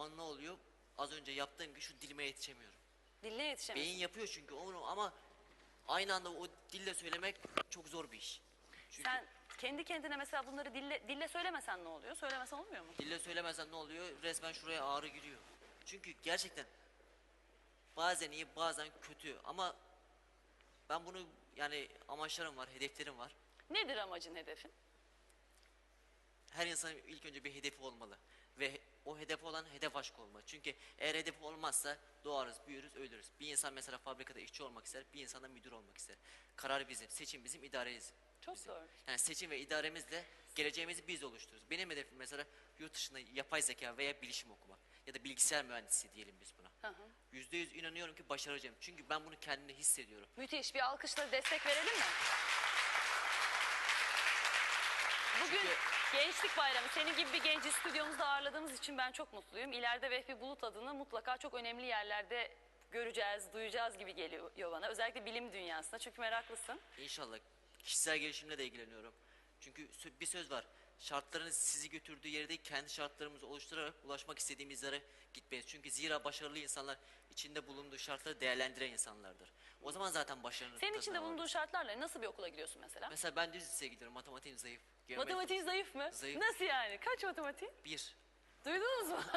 zaman ne oluyor? Az önce yaptığım gibi şu dilime yetişemiyorum. Diline yetişemiyorsun. Beyin yapıyor çünkü onu ama aynı anda o dille söylemek çok zor bir iş. Çünkü Sen kendi kendine mesela bunları dille, dille söylemesen ne oluyor? Söylemesen olmuyor mu? dille söylemezsen ne oluyor? Resmen şuraya ağrı giriyor. Çünkü gerçekten bazen iyi bazen kötü ama ben bunu yani amaçlarım var, hedeflerim var. Nedir amacın, hedefin? Her insanın ilk önce bir hedefi olmalı. Ve o hedefi olan hedef aşkı olmalı. Çünkü eğer hedef olmazsa doğarız, büyürüz, ölürüz. Bir insan mesela fabrikada işçi olmak ister, bir insan da müdür olmak ister. Karar bizim, seçim bizim, idare bizim. Çok doğru. Yani seçim ve idaremizle geleceğimizi biz oluştururuz. Benim hedefim mesela yurt dışında yapay zeka veya bilişim okumak. Ya da bilgisayar mühendisi diyelim biz buna. Yüzde yüz inanıyorum ki başaracağım. Çünkü ben bunu kendimde hissediyorum. Müthiş. Bir alkışla destek verelim mi? Bugün Gençlik Bayramı. Senin gibi bir genci stüdyomuzda ağırladığımız için ben çok mutluyum. İleride Vehbi Bulut adını mutlaka çok önemli yerlerde göreceğiz, duyacağız gibi geliyor bana. Özellikle bilim dünyasında çünkü meraklısın. İnşallah kişisel gelişimle de ilgileniyorum. Çünkü bir söz var. Şartların sizi götürdüğü yere değil, kendi şartlarımızı oluşturarak ulaşmak istediğimiz yere gitmeyiz. Çünkü zira başarılı insanlar içinde bulunduğu şartları değerlendiren insanlardır. O zaman zaten başarının Senin içinde bulunduğun şartlarla nasıl bir okula gidiyorsun mesela? Mesela ben düz liseye gidiyorum. Matematiğim zayıf. geometri- Matematiğin zayıf mı? Zayıf. Nasıl yani? Kaç matematiğin? Bir. Duydunuz mu?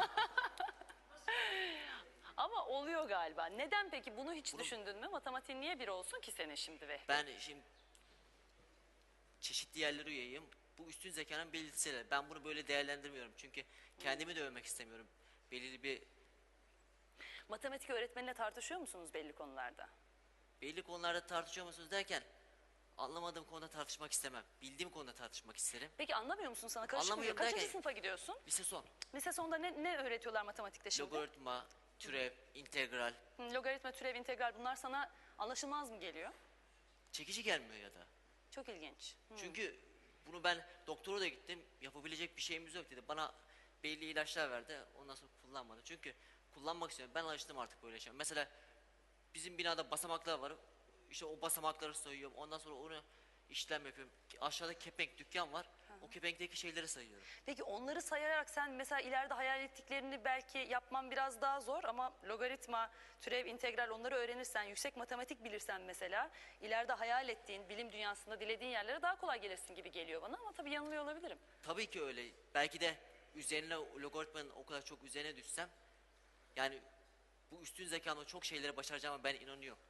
Ama oluyor galiba. Neden peki? Bunu hiç Bunu- düşündün mü? Matematiğin niye bir olsun ki senin şimdi ve? Ben şimdi çeşitli yerlere üyeyim. Bu üstün zekanın belirtisiyle. Ben bunu böyle değerlendirmiyorum. Çünkü kendimi de övmek istemiyorum. Belirli bir Matematik öğretmenine tartışıyor musunuz belli konularda? belli konularda tartışıyor musunuz derken anlamadığım konuda tartışmak istemem. Bildiğim konuda tartışmak isterim. Peki anlamıyor musun sana? Karışık mı? Anlamıyorum Kaçıncı derken- sınıfa gidiyorsun? Lise son. Lise sonunda ne, ne öğretiyorlar matematikte şimdi? Logaritma, türev, integral. Hı, Logaritma, türev, integral bunlar sana anlaşılmaz mı geliyor? Çekici gelmiyor ya da. Çok ilginç. Hı. Çünkü bunu ben doktora da gittim. Yapabilecek bir şeyimiz yok dedi. Bana belli ilaçlar verdi. Ondan sonra kullanmadı. Çünkü kullanmak istiyorum. Ben alıştım artık böyle şey. Mesela bizim binada basamaklar var. İşte o basamakları sayıyorum. Ondan sonra onu işlem yapıyorum. Aşağıda kepenk dükkan var. O kepenkteki şeyleri sayıyorum. Peki onları sayarak sen mesela ileride hayal ettiklerini belki yapman biraz daha zor ama logaritma, türev, integral onları öğrenirsen, yüksek matematik bilirsen mesela ileride hayal ettiğin, bilim dünyasında dilediğin yerlere daha kolay gelirsin gibi geliyor bana ama tabii yanılıyor olabilirim. Tabii ki öyle. Belki de üzerine logaritmanın o kadar çok üzerine düşsem yani bu üstün zekamla çok şeylere başaracağıma ben inanıyorum.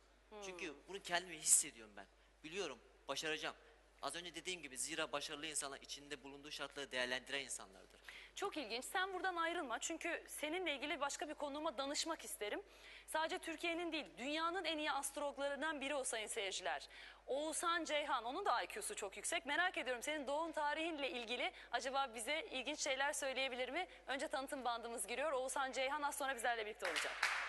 Çünkü bunu kendimi hissediyorum ben. Biliyorum başaracağım. Az önce dediğim gibi zira başarılı insanlar içinde bulunduğu şartları değerlendiren insanlardır. Çok ilginç. Sen buradan ayrılma. Çünkü seninle ilgili başka bir konuğuma danışmak isterim. Sadece Türkiye'nin değil, dünyanın en iyi astrologlarından biri o sayın seyirciler. Oğuzhan Ceyhan, onun da IQ'su çok yüksek. Merak ediyorum senin doğum tarihinle ilgili acaba bize ilginç şeyler söyleyebilir mi? Önce tanıtım bandımız giriyor. Oğuzhan Ceyhan az sonra bizlerle birlikte olacak.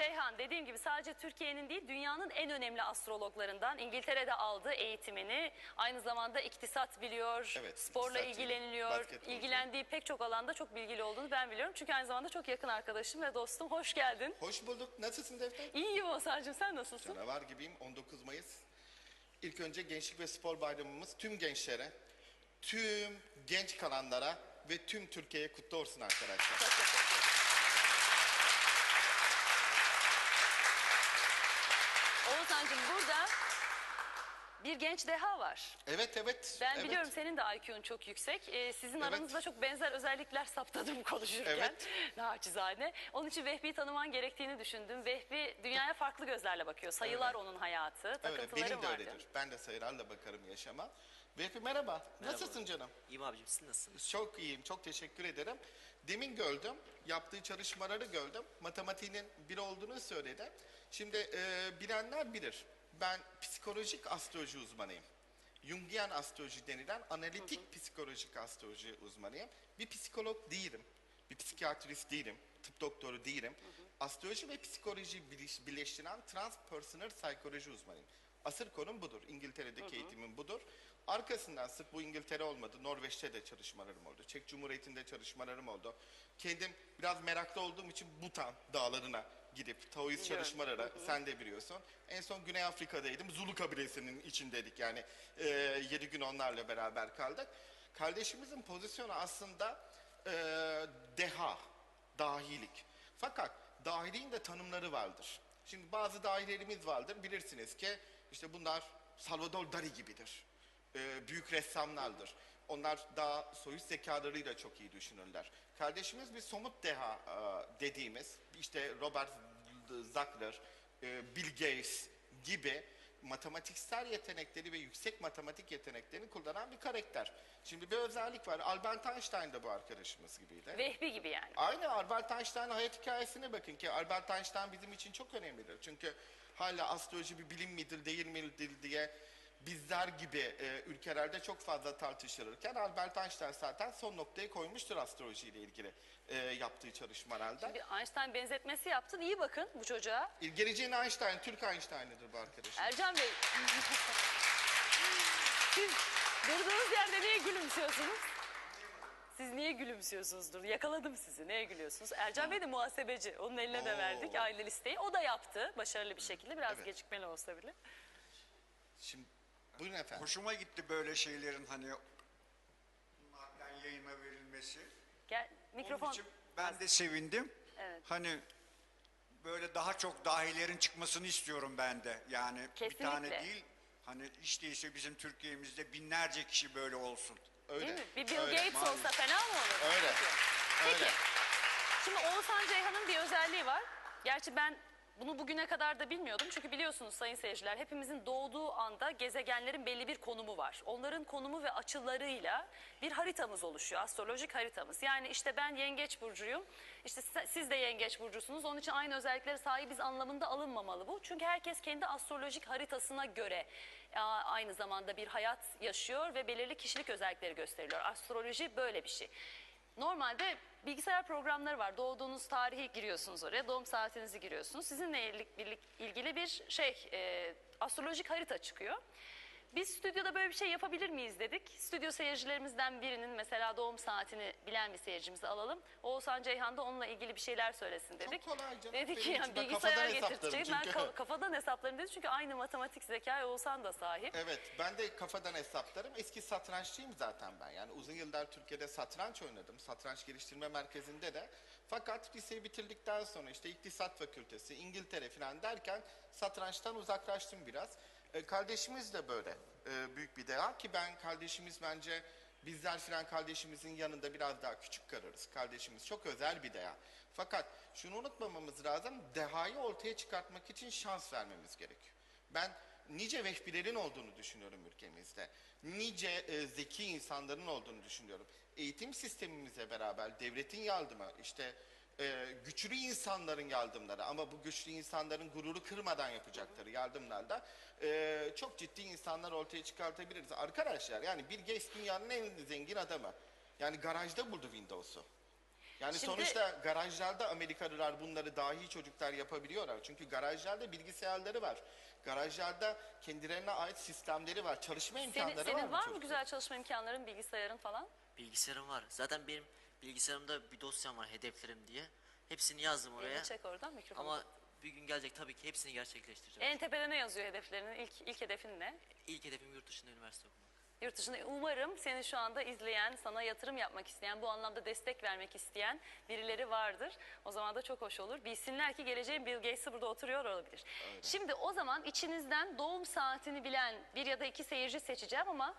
Ceyhan dediğim gibi sadece Türkiye'nin değil dünyanın en önemli astrologlarından. İngiltere'de aldı eğitimini. Aynı zamanda iktisat biliyor, Evet, sporla iktisatçı, ilgileniliyor. ilgilendiği pek çok alanda çok bilgili olduğunu ben biliyorum. Çünkü aynı zamanda çok yakın arkadaşım ve dostum. Hoş geldin. Hoş bulduk. Nasılsın Defter? İyiyim Oğuzhan'cığım sen nasılsın? Canavar gibiyim. 19 Mayıs. İlk önce Gençlik ve Spor Bayramımız tüm gençlere, tüm genç kalanlara ve tüm Türkiye'ye kutlu olsun arkadaşlar. Çok teşekkür ederim. Oğuzhan'cığım burada bir genç deha var. Evet evet. Ben evet. biliyorum senin de IQ'un çok yüksek. Ee, sizin Evet. aranızda çok benzer özellikler saptadım konuşurken. Evet. Naçizane. Onun için Vehbi'yi tanıman gerektiğini düşündüm. Vehbi dünyaya farklı gözlerle bakıyor. Sayılar Öyle. onun hayatı, Öyle, takıntıları benim de var. öyledir. Ben de sayılarla bakarım yaşama. Vehbi merhaba. Nasılsın canım? İyiyim abicim siz nasılsınız? Çok iyiyim, çok teşekkür ederim. Demin gördüm, yaptığı çalışmaları gördüm. Matematiğinin bir olduğunu söyledi. Şimdi e, bilenler bilir. Ben psikolojik astroloji uzmanıyım. Jungian astroloji denilen analitik psikolojik astroloji uzmanıyım. Bir psikolog değilim. Bir psikiyatrist değilim. Tıp doktoru değilim. Astroloji ve psikoloji birleş- birleştiren transpersonal psikoloji uzmanıyım. Asıl konum budur. İngiltere'deki eğitimim budur. Arkasından sırf bu İngiltere olmadı. Norveç'te de çalışmalarım oldu. Çek Cumhuriyeti'nde çalışmalarım oldu. Kendim biraz meraklı olduğum için Butan dağlarına gidip Taoist Biliyorum. çalışmalara sen de biliyorsun. En son Güney Afrika'daydım. Zulu kabilesinin içindeydik yani. E, 7 gün onlarla beraber kaldık. Kardeşimizin pozisyonu aslında e, deha, dahilik. Fakat dahiliğin de tanımları vardır. Şimdi bazı dahilerimiz vardır. Bilirsiniz ki işte bunlar Salvador Dali gibidir. E, büyük ressamlardır. Onlar daha soyut zekalarıyla çok iyi düşünürler. Kardeşimiz bir somut deha e, dediğimiz işte Robert Zucker, e, Bill Gates gibi matematiksel yetenekleri ve yüksek matematik yeteneklerini kullanan bir karakter. Şimdi bir özellik var. Albert Einstein de bu arkadaşımız gibiydi. Vehbi gibi yani. Aynı Albert Einstein'ın hayat hikayesine bakın ki Albert Einstein bizim için çok önemlidir. Çünkü hala astroloji bir bilim midir değil midir diye bizler gibi e, ülkelerde çok fazla tartışılırken Albert Einstein zaten son noktayı koymuştur astrolojiyle ilgili e, yaptığı çalışmalarda. Bir Einstein benzetmesi yaptın. İyi bakın bu çocuğa. Geleceğin Einstein, Türk Einstein'ıdır bu arkadaş. Ercan Bey. Siz durduğunuz yerde niye gülümsüyorsunuz? Siz niye gülümsüyorsunuzdur? Yakaladım sizi. Neye gülüyorsunuz? Ercan Bey de muhasebeci. Onun eline de Oo. verdik aynı listeyi. O da yaptı başarılı bir şekilde. Biraz Evet. gecikmeli olsa bile. Şimdi buyurun efendim. Hoşuma gitti böyle şeylerin hani naklen yayına verilmesi. Gel mikrofon. Onun için ben de sevindim. Evet. Hani böyle daha çok dahilerin çıkmasını istiyorum ben de. Yani Kesinlikle. bir tane değil. Hani hiç değilse bizim Türkiye'mizde binlerce kişi böyle olsun. Öyle. Değil mi? Bir Bill öyle. Gates maalesef. olsa fena mı olur? Öyle. Peki. Öyle. Şimdi Oğuzhan Ceyhan'ın bir özelliği var. Gerçi ben bunu bugüne kadar da bilmiyordum. Çünkü biliyorsunuz sayın seyirciler hepimizin doğduğu anda gezegenlerin belli bir konumu var. Onların konumu ve açılarıyla bir haritamız oluşuyor. Astrolojik haritamız. Yani işte ben yengeç burcuyum. İşte siz- de yengeç burcusunuz. Onun için aynı özelliklere sahibiz anlamında alınmamalı bu. Çünkü herkes kendi astrolojik haritasına göre aynı zamanda bir hayat yaşıyor ve belirli kişilik özellikleri gösteriliyor. Astroloji böyle bir şey. Normalde bilgisayar programları var. Doğduğunuz tarihi giriyorsunuz oraya, doğum saatinizi giriyorsunuz. Sizinle ilgili, bir şey, e, astrolojik harita çıkıyor. Biz stüdyoda böyle bir şey yapabilir miyiz dedik. Stüdyo seyircilerimizden birinin mesela doğum saatini bilen bir seyircimizi alalım. Oğuzhan Ceyhan da onunla ilgili bir şeyler söylesin dedik. kolay canım. Dedi ki yani bilgisayar getirtecek. Ben ka- kafadan hesaplarım dedi çünkü aynı matematik zekaya Oğuzhan da sahip. Evet, ben de kafadan hesaplarım. Eski satranççıyım zaten ben. Yani uzun yıllar Türkiye'de satranç oynadım. Satranç geliştirme merkezinde de. Fakat liseyi bitirdikten sonra işte iktisat fakültesi, İngiltere falan derken satrançtan uzaklaştım biraz. E, kardeşimiz de böyle e, büyük bir deha ki ben kardeşimiz bence bizler filan kardeşimizin yanında biraz daha küçük kalırız. Kardeşimiz çok özel bir deha. Fakat şunu unutmamamız lazım, dehayı ortaya çıkartmak için şans vermemiz gerekiyor. Ben nice vehbilerin olduğunu düşünüyorum ülkemizde. Nice e, zeki insanların olduğunu düşünüyorum. Eğitim sistemimizle beraber devletin yardımı, işte e, güçlü insanların yardımları ama bu güçlü insanların gururu kırmadan yapacakları yardımlarla e, çok ciddi insanlar ortaya çıkartabiliriz. Arkadaşlar yani Bill Gates dünyanın en zengin adamı. Yani garajda buldu Windows'u. Yani Şimdi- sonuçta garajlarda Amerikalılar bunları dahi çocuklar yapabiliyorlar. Çünkü garajlarda bilgisayarları var. Garajlarda kendilerine ait sistemleri var. Çalışma Senin, imkanları senin var. var bu mı çocukların. güzel çalışma imkanların, bilgisayarın falan? Bilgisayarım var. Zaten benim bilgisayarımda bir dosyam var hedeflerim diye. Hepsini yazdım oraya. Elini çek oradan mikrofonu. Ama bir gün gelecek tabii ki hepsini gerçekleştireceğim. En tepede ne yazıyor hedeflerinin? İlk, ilk hedefin ne? İlk hedefim yurt dışında üniversite okumak. Yurt dışında umarım seni şu anda izleyen, sana yatırım yapmak isteyen, bu anlamda destek vermek isteyen birileri vardır. O zaman da çok hoş olur. Bilsinler ki geleceğin Bill Gates'i burada oturuyor olabilir. Şimdi o zaman içinizden doğum saatini bilen bir ya da iki seyirci seçeceğim ama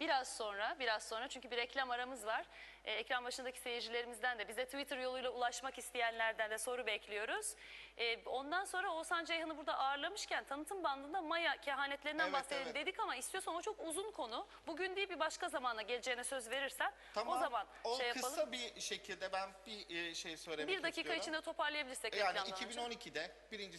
biraz sonra, biraz sonra çünkü bir reklam aramız var. Ee, ekran başındaki seyircilerimizden de bize Twitter yoluyla ulaşmak isteyenlerden de soru bekliyoruz. Ee, ondan sonra Oğuzhan Ceyhan'ı burada ağırlamışken tanıtım bandında Maya kehanetlerinden Evet, bahsedelim evet. dedik ama istiyorsan o çok uzun konu. Bugün değil bir başka zamana geleceğine söz verirsen o zaman o şey yapalım. kısa bir şekilde ben bir e, şey söylemek Bir dakika istiyorum. içinde toparlayabilirsek Yani reklamdan önce. 2012'de birinci